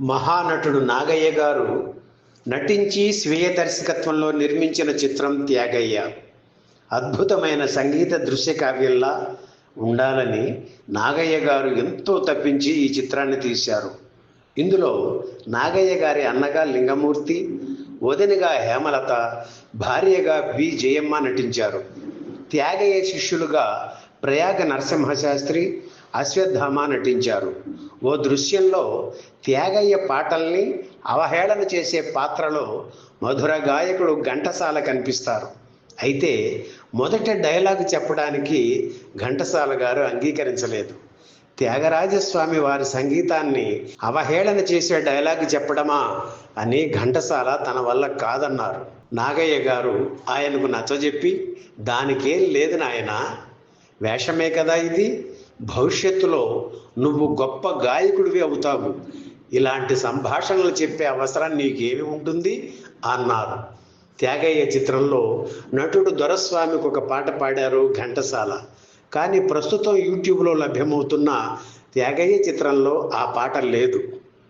మహానటుడు నాగయ్య గారు నటించి స్వీయ దర్శకత్వంలో నిర్మించిన చిత్రం త్యాగయ్య. అద్భుతమైన సంగీత దృశ్య కావ్యంలా ఉండాలని నాగయ్య గారు ఎంతో తప్పించి ఈ చిత్రాన్ని తీశారు. ఇందులో నాగయ్య గారి అన్నగా లింగమూర్తి వదినగా హేమలత భార్యగా బి జయమ్మ నటించారు. త్యాగయ్య శిష్యులుగా ప్రయాగ నరసింహశాస్త్రి అశ్వత్థామ నటించారు. ఓ దృశ్యంలో త్యాగయ్య పాటల్ని అవహేళన చేసే పాత్రలో మధుర గాయకుడు ఘంటసాల కనిపిస్తారు. అయితే మొదట డైలాగ్ చెప్పడానికి ఘంటసాల గారు అంగీకరించలేదు. త్యాగరాజస్వామి వారి సంగీతాన్ని అవహేళన చేసే డైలాగ్ చెప్పడమా అని ఘంటసాల తన వల్ల కాదన్నారు. నాగయ్య గారు ఆయనకు నచ్చజెప్పి దానికేం లేదు నాయన వేషమే కదా ఇది భవిష్యత్తులో నువ్వు గొప్ప గాయకుడివి అవుతావు. ఇలాంటి సంభాషణలు చెప్పే అవసరం నీకేమి ఉంటుంది? అన్నారు. త్యాగయ్య చిత్రంలో నటుడు దొరస్వామికి ఒక పాట పాడారు ఘంటసాల. కానీ ప్రస్తుతం యూట్యూబ్లో లభ్యమవుతున్న త్యాగయ్య చిత్రంలో ఆ పాట లేదు.